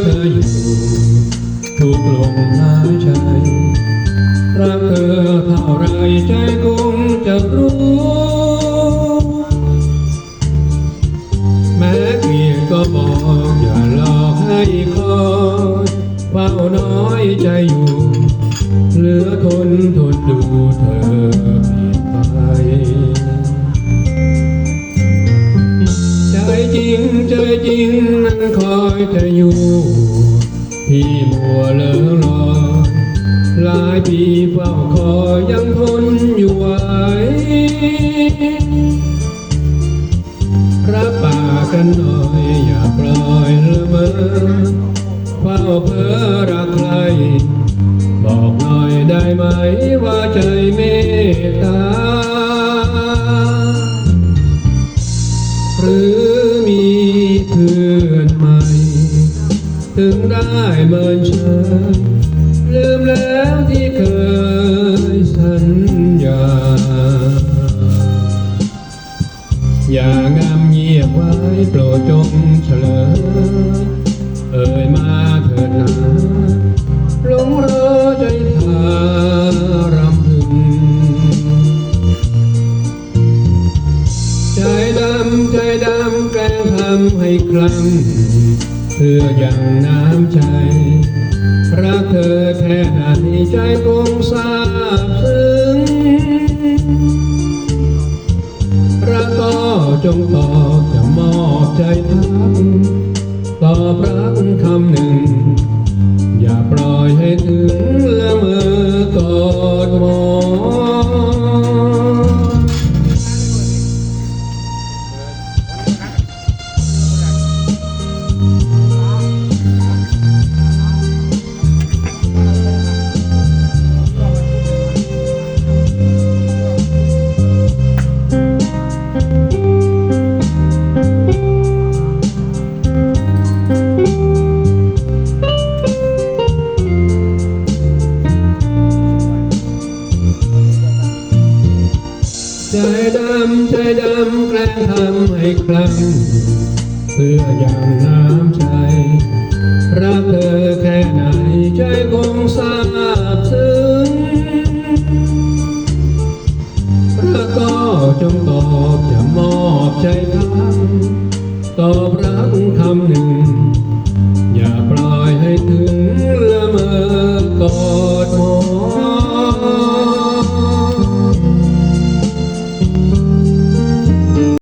เธออยู่ ถูกลงหายใจรักเธอเท่าไรใจคงจะรู้แม้เพียงก็บอกอย่ารอให้คอยเฝ้าน้อยใจอยู่ เหลือทนทนดูเธอผิดไปใจจริงใจจริง คอยจะอยู่ที่มัวเลิงลอยหลายปีเฝ้าคอยยังทนอยู่ไหวรับปากกันหน่อยอย่าปล่อยละเมอเฝ้าเพ้อรักใคร บอกหน่อยได้ไหมว่าใจเมตตา พื่อนใหม่ ถึงได้เมินเฉยลืมแล้วที่เคยสัญญา อย่างามเงียบไว้โปรดจงเฉลยเอ่ยมาเถิดนาหลงรอใจพารำพึงใจดำใจดำแกล้งทำให้คลั่งเพื่อยังน้ำใจ รักเธอแค่ไหนใจคงทราบซึ้งรักก็จงตอบจะมอบใจทั้งตอบรักคำหนึ่ง ใจดำใจดำแกล้งทำให้คลั่งเพื่ออย่างน้ำใจ รักเธอแค่ไหนใจค